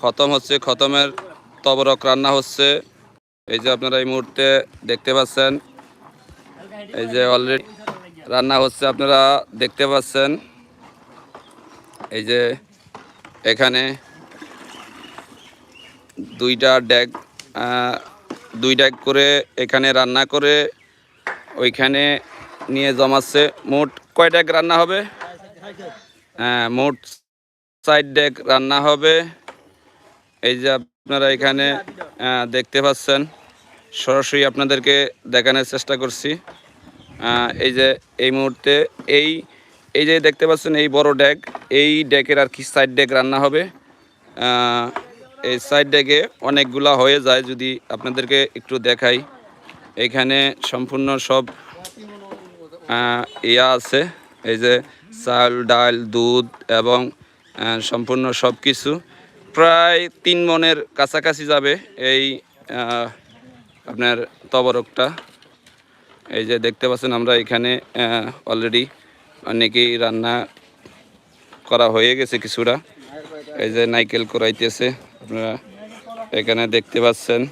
খতম হচ্ছে, খতমের তবরক রান্না হচ্ছে। এই যে আপনারা এই মুহূর্তে দেখতে পাচ্ছেন, এই যে অলরেডি রান্না হচ্ছে আপনারা দেখতে পাচ্ছেন। এই যে এখানে দুইটা ড্যাগ দুই ড্যাগ করে এখানে রান্না করে ওইখানে নিয়ে জমাচ্ছে। মোট কয় ড্যাগ রান্না হবে? হ্যাঁ মোট সাইড ডেক রান্না হবে। এই যে আপনারা এখানে দেখতে পাচ্ছেন, সরাসরি আপনাদেরকে দেখানোর চেষ্টা করছি। এই যে এই মুহূর্তে এই এই যে দেখতে পাচ্ছেন এই বড় ডেক, এই ডেকের আর কি সাইড ডেক রান্না হবে। এই সাইড ডেকে অনেকগুলা হয়ে যায় যদি আপনাদেরকে একটু দেখাই। এখানে সম্পূর্ণ সব ইয়া আছে। এই যে চাল, ডাল, দুধ এবং সম্পূর্ণ সব কিছু প্রায় তিন মনের কাছাকাছি যাবে এই আপনার তবরকটা। এই যে দেখতে পাচ্ছেন আমরা এখানে অলরেডি অনেকেই রান্না করা হয়ে গেছে কিছুটা। এই যে নাইকেল করাইতেছে আপনারা এখানে দেখতে পাচ্ছেন।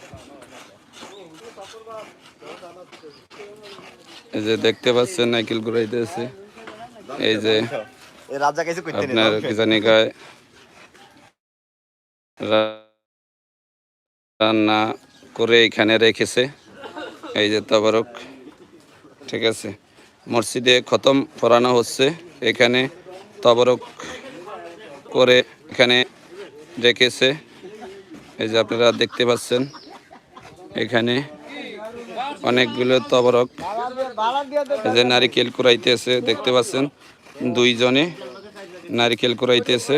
এই যে দেখতে পাচ্ছেন নাইকেল ঘুরাইতেছে এই যে রান্না করে এখানে রেখেছে। এই যে তবরক, ঠিক আছে। মসজিদে খতম পড়ানো হচ্ছে। এখানে তবরক করে এখানে রেখেছে। এই যে আপনারা দেখতে পাচ্ছেন, এখানে অনেকগুলো তবরক। এই যে নারিকেল কুড়াইতেছে, দেখতে পাচ্ছেন। দুইজনে নারিকেল কুড়াইতেছে।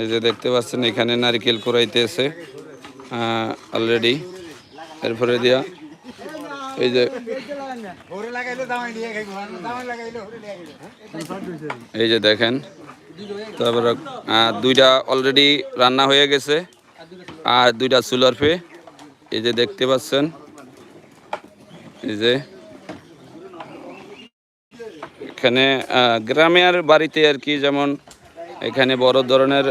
এই যে দেখতে পাচ্ছেন, এখানে নারিকেল কুড়াইতেছে অলরেডি এরপরে দিয়া, এই যে এই যে দেখেন, তারপরে দুইটা অলরেডি রান্না হয়ে গেছে, আর দুইটা চুলার ফে এই যে দেখতে পাচ্ছেন, এই যে এখানে গ্রামের গ্রামে বাড়িতে আর কি যেমন এখানে বড় ধরনের